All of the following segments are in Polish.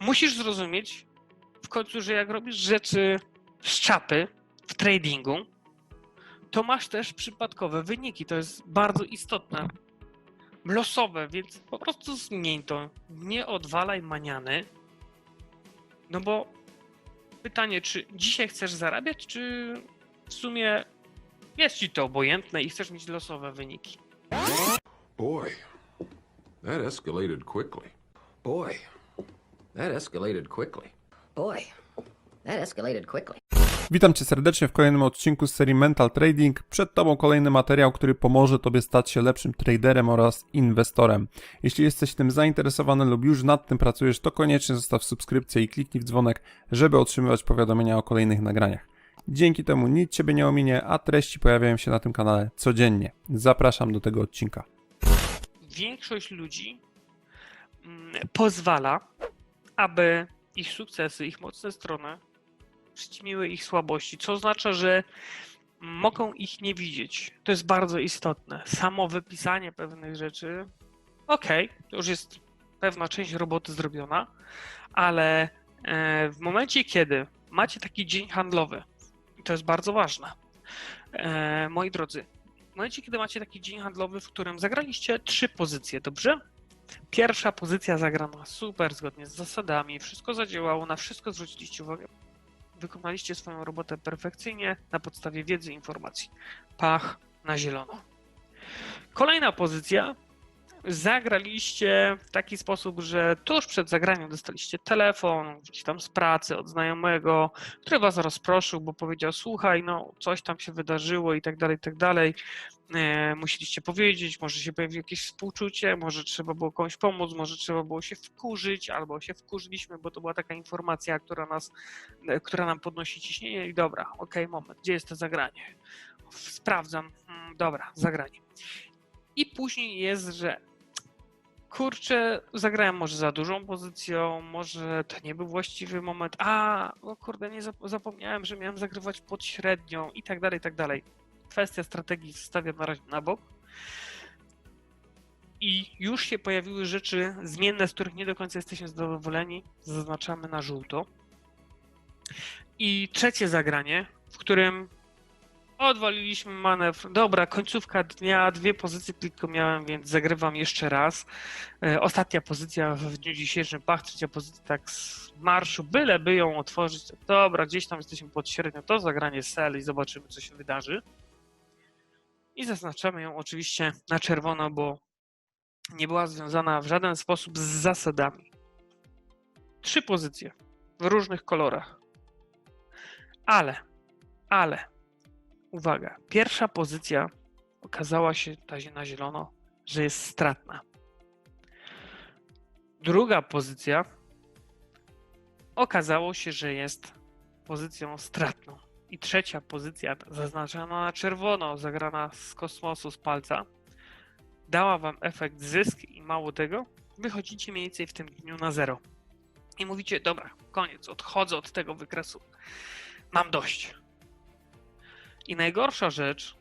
musisz zrozumieć w końcu, że jak robisz rzeczy z czapy w tradingu, to masz też przypadkowe wyniki. To jest bardzo istotne. Losowe, więc po prostu zmień to. Nie odwalaj maniany. No bo pytanie, czy dzisiaj chcesz zarabiać, czy w sumie jest ci to obojętne i chcesz mieć losowe wyniki? Boy, that escalated quickly. Boy, that escalated quickly. Boy, that escalated quickly. Witam Cię serdecznie w kolejnym odcinku z serii Mental Trading. Przed Tobą kolejny materiał, który pomoże Tobie stać się lepszym traderem oraz inwestorem. Jeśli jesteś tym zainteresowany lub już nad tym pracujesz, to koniecznie zostaw subskrypcję i kliknij w dzwonek, żeby otrzymywać powiadomienia o kolejnych nagraniach. Dzięki temu nic Ciebie nie ominie, a treści pojawiają się na tym kanale codziennie. Zapraszam do tego odcinka. Większość ludzi mm, pozwala, aby ich sukcesy, ich mocne strony przyćmiły ich słabości, co oznacza, że mogą ich nie widzieć. To jest bardzo istotne. Samo wypisanie pewnych rzeczy, okej, to już jest pewna część roboty zrobiona, ale e, w momencie, kiedy macie taki dzień handlowy, to jest bardzo ważne, e, moi drodzy, w momencie, kiedy macie taki dzień handlowy, w którym zagraliście trzy pozycje, dobrze? Pierwsza pozycja zagrana super, zgodnie z zasadami, wszystko zadziałało, na wszystko zwróciliście uwagę. Wykonaliście swoją robotę perfekcyjnie na podstawie wiedzy i informacji. Pach na zielono. Kolejna pozycja. Zagraliście w taki sposób, że tuż przed zagraniem dostaliście telefon, gdzieś tam z pracy od znajomego, który was rozproszył, bo powiedział: Słuchaj, no coś tam się wydarzyło i tak dalej, i tak dalej. E, musieliście powiedzieć, może się pojawi jakieś współczucie, może trzeba było komuś pomóc, może trzeba było się wkurzyć, albo się wkurzyliśmy, bo to była taka informacja, która nas, e, która nam podnosi ciśnienie i dobra, okej, moment, gdzie jest to zagranie? Sprawdzam, mm, dobra, zagranie. I później jest, że kurczę, zagrałem może za dużą pozycją, może to nie był właściwy moment, a, o kurde, nie zap- zapomniałem, że miałem zagrywać pod średnią i tak dalej, i tak dalej. Kwestia strategii zostawiam na razie na bok. I już się pojawiły rzeczy zmienne, z których nie do końca jesteśmy zadowoleni. Zaznaczamy na żółto. I trzecie zagranie, w którym odwaliliśmy manewr. Dobra, końcówka dnia, dwie pozycje tylko miałem, więc zagrywam jeszcze raz. E, Ostatnia pozycja w dniu dzisiejszym, pach, trzecia pozycja tak z marszu, byleby ją otworzyć. Dobra, gdzieś tam jesteśmy pod średnią, to zagranie sel i zobaczymy, co się wydarzy. I zaznaczamy ją oczywiście na czerwono, bo nie była związana w żaden sposób z zasadami. Trzy pozycje w różnych kolorach. Ale, ale, uwaga, pierwsza pozycja okazała się ta na zielono, że jest stratna. Druga pozycja okazało się, że jest pozycją stratną. I trzecia pozycja, zaznaczona na czerwono, zagrana z kosmosu, z palca, dała wam efekt zysk i mało tego, wychodzicie mniej więcej w tym dniu na zero. I mówicie, dobra, koniec, odchodzę od tego wykresu. Mam dość. I najgorsza rzecz,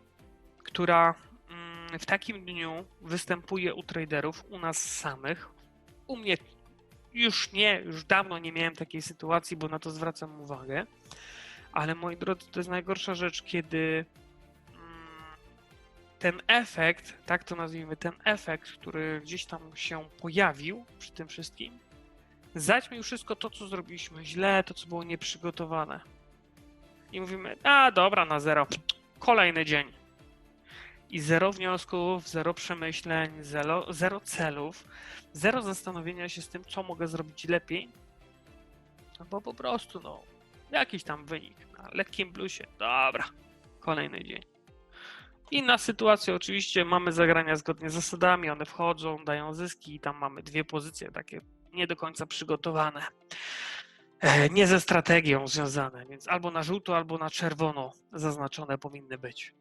która mm, w takim dniu występuje u traderów, u nas samych, u mnie już nie, już dawno nie miałem takiej sytuacji, bo na to zwracam uwagę. Ale moi drodzy, to jest najgorsza rzecz, kiedy mm, ten efekt, tak to nazwijmy, ten efekt, który gdzieś tam się pojawił przy tym wszystkim, zaćmił wszystko to, co zrobiliśmy źle, to, co było nieprzygotowane. I mówimy, a dobra, na zero. Kolejny dzień. I zero wniosków, zero przemyśleń, zero, zero celów, zero zastanowienia się z tym, co mogę zrobić lepiej. No bo po prostu, no, jakiś tam wynik na lekkim plusie. Dobra, kolejny dzień. Inna sytuacja, oczywiście mamy zagrania zgodnie z zasadami, one wchodzą, dają zyski i tam mamy dwie pozycje takie nie do końca przygotowane. E, Nie ze strategią związane, więc albo na żółto, albo na czerwono zaznaczone powinny być.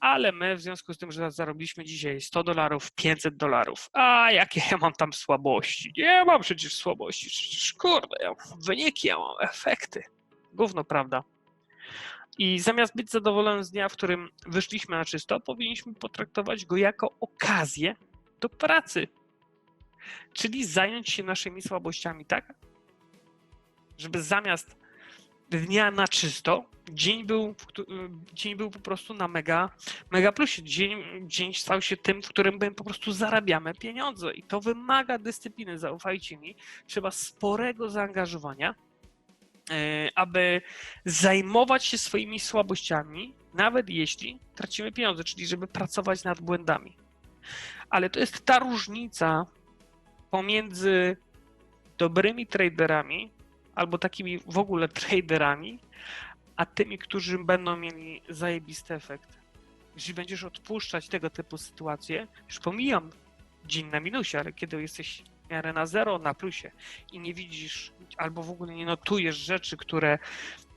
Ale my w związku z tym, że zarobiliśmy dzisiaj 100 dolarów, 500 dolarów, a jakie ja mam tam słabości? Nie mam przecież słabości, przecież kurde, ja mam wyniki, ja mam efekty. Gówno, prawda? I zamiast być zadowolonym z dnia, w którym wyszliśmy na czysto, powinniśmy potraktować go jako okazję do pracy. Czyli zająć się naszymi słabościami tak, żeby zamiast dnia na czysto, dzień był, dzień był po prostu na mega, mega plusie. Dzień, dzień stał się tym, w którym my po prostu zarabiamy pieniądze i to wymaga dyscypliny, zaufajcie mi. Trzeba sporego zaangażowania, aby zajmować się swoimi słabościami, nawet jeśli tracimy pieniądze, czyli żeby pracować nad błędami. Ale to jest ta różnica pomiędzy dobrymi traderami albo takimi w ogóle traderami, a tymi, którzy będą mieli zajebisty efekt. Jeśli będziesz odpuszczać tego typu sytuacje, już pomijam dzień na minusie, ale kiedy jesteś miarę na zero, na plusie i nie widzisz albo w ogóle nie notujesz rzeczy, które,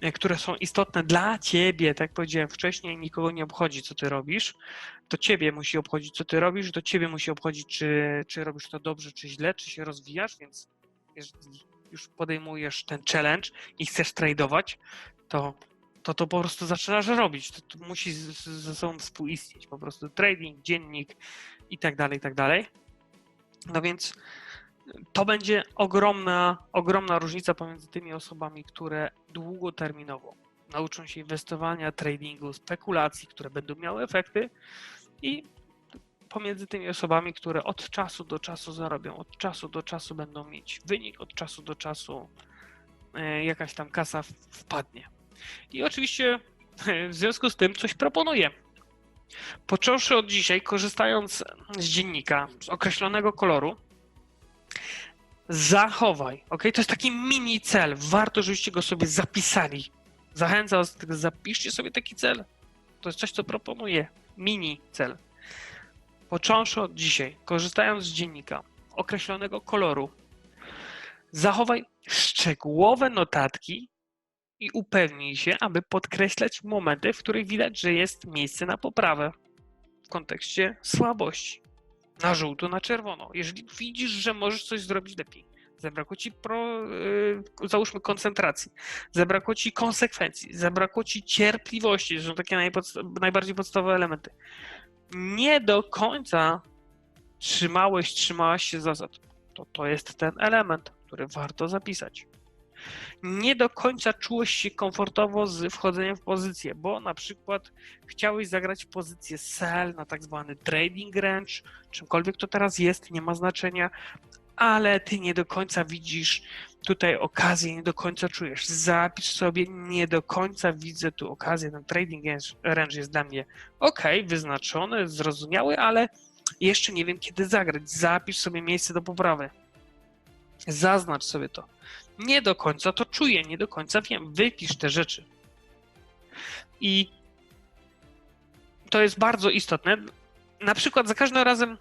e, które są istotne dla ciebie, tak jak powiedziałem wcześniej, nikogo nie obchodzi, co ty robisz, to ciebie musi obchodzić, co ty robisz, to ciebie musi obchodzić, czy, czy robisz to dobrze, czy źle, czy się rozwijasz, więc jeżeli już podejmujesz ten challenge i chcesz tradować, to to, to po prostu zaczynasz robić. To, to musi ze sobą współistnieć. Po prostu trading, dziennik i tak dalej, i tak dalej. No więc to będzie ogromna, ogromna różnica pomiędzy tymi osobami, które długoterminowo nauczą się inwestowania, tradingu, spekulacji, które będą miały efekty i pomiędzy tymi osobami, które od czasu do czasu zarobią, od czasu do czasu będą mieć wynik, od czasu do czasu e, jakaś tam kasa wpadnie. I oczywiście w związku z tym coś proponuję. Począwszy od dzisiaj, korzystając z dziennika, z określonego koloru, zachowaj, ok? To jest taki mini cel. Warto, żebyście go sobie zapisali. Zachęcam was zapiszcie sobie taki cel. To jest coś, co proponuję. Mini cel. Począwszy od dzisiaj, korzystając z dziennika określonego koloru, zachowaj szczegółowe notatki i upewnij się, aby podkreślać momenty, w których widać, że jest miejsce na poprawę w kontekście słabości. Na żółto, na czerwono. Jeżeli widzisz, że możesz coś zrobić lepiej, zabrakło ci pro, yy, załóżmy koncentracji, zabrakło ci konsekwencji, zabrakło ci cierpliwości, to są takie najbardziej podstawowe elementy. Nie do końca trzymałeś, trzymałaś się zasad. To, to jest ten element, który warto zapisać nie do końca czułeś się komfortowo z wchodzeniem w pozycję, bo na przykład chciałeś zagrać pozycję sell na tak zwany trading range, czymkolwiek to teraz jest, nie ma znaczenia, ale ty nie do końca widzisz tutaj okazję, nie do końca czujesz. Zapisz sobie, nie do końca widzę tu okazję, ten trading range jest dla mnie ok, wyznaczony, zrozumiały, ale jeszcze nie wiem kiedy zagrać. Zapisz sobie miejsce do poprawy. Zaznacz sobie to nie do końca to czuję, nie do końca wiem. Wypisz te rzeczy. I to jest bardzo istotne. Na przykład za każdym razem,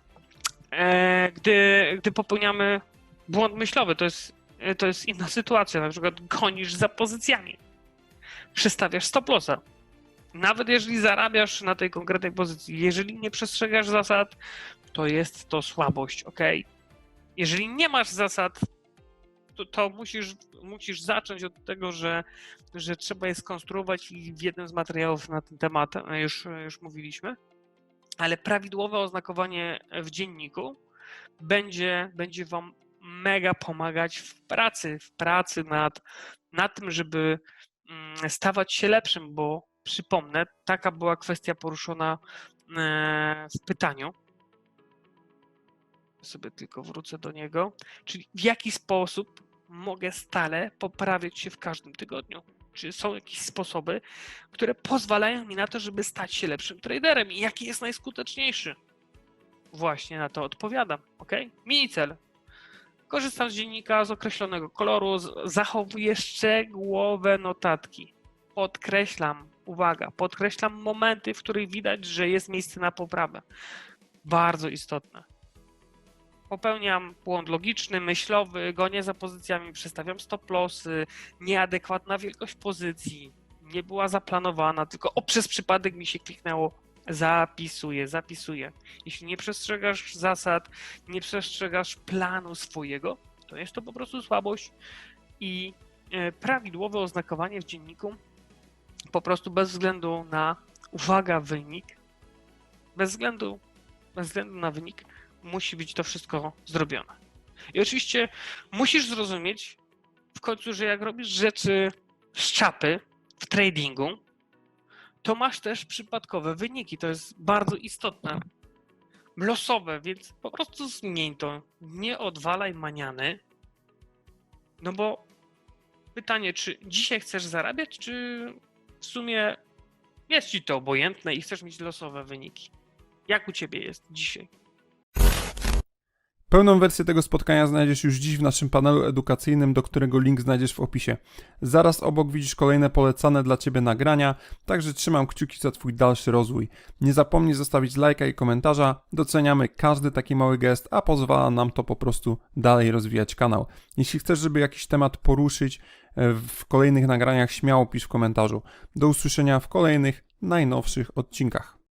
e, gdy, gdy popełniamy błąd myślowy, to jest, e, to jest inna sytuacja. Na przykład gonisz za pozycjami, przestawiasz stop lossa. Nawet jeżeli zarabiasz na tej konkretnej pozycji, jeżeli nie przestrzegasz zasad, to jest to słabość, ok? Jeżeli nie masz zasad, to, to musisz, musisz zacząć od tego, że, że trzeba je skonstruować i w jednym z materiałów na ten temat e, już, już mówiliśmy. Ale prawidłowe oznakowanie w dzienniku będzie, będzie Wam mega pomagać w pracy, w pracy nad, nad tym, żeby mm, stawać się lepszym, bo przypomnę, taka była kwestia poruszona e, w pytaniu. Sobie tylko wrócę do niego. Czyli w jaki sposób mogę stale poprawiać się w każdym tygodniu? Czy są jakieś sposoby, które pozwalają mi na to, żeby stać się lepszym traderem? I jaki jest najskuteczniejszy? Właśnie na to odpowiadam, ok? Mini cel. Korzystam z dziennika z określonego koloru, zachowuję szczegółowe notatki. Podkreślam, uwaga, podkreślam momenty, w których widać, że jest miejsce na poprawę. Bardzo istotne popełniam błąd logiczny, myślowy, gonię za pozycjami, przestawiam stop lossy, nieadekwatna wielkość pozycji, nie była zaplanowana, tylko o przez przypadek mi się kliknęło. Zapisuję, zapisuję. Jeśli nie przestrzegasz zasad, nie przestrzegasz planu swojego, to jest to po prostu słabość i e, prawidłowe oznakowanie w dzienniku po prostu bez względu na, uwaga, wynik, bez względu, bez względu na wynik, musi być to wszystko zrobione. I oczywiście musisz zrozumieć, w końcu, że jak robisz rzeczy z czapy w tradingu, to masz też przypadkowe wyniki. To jest bardzo istotne. Losowe, więc po prostu zmień to. Nie odwalaj maniany. No bo pytanie, czy dzisiaj chcesz zarabiać, czy w sumie jest ci to obojętne i chcesz mieć losowe wyniki? Jak u ciebie jest dzisiaj? Pełną wersję tego spotkania znajdziesz już dziś w naszym panelu edukacyjnym, do którego link znajdziesz w opisie. Zaraz obok widzisz kolejne polecane dla Ciebie nagrania, także trzymam kciuki za Twój dalszy rozwój. Nie zapomnij zostawić lajka i komentarza, doceniamy każdy taki mały gest, a pozwala nam to po prostu dalej rozwijać kanał. Jeśli chcesz, żeby jakiś temat poruszyć e, w kolejnych nagraniach, śmiało pisz w komentarzu. Do usłyszenia w kolejnych, najnowszych odcinkach.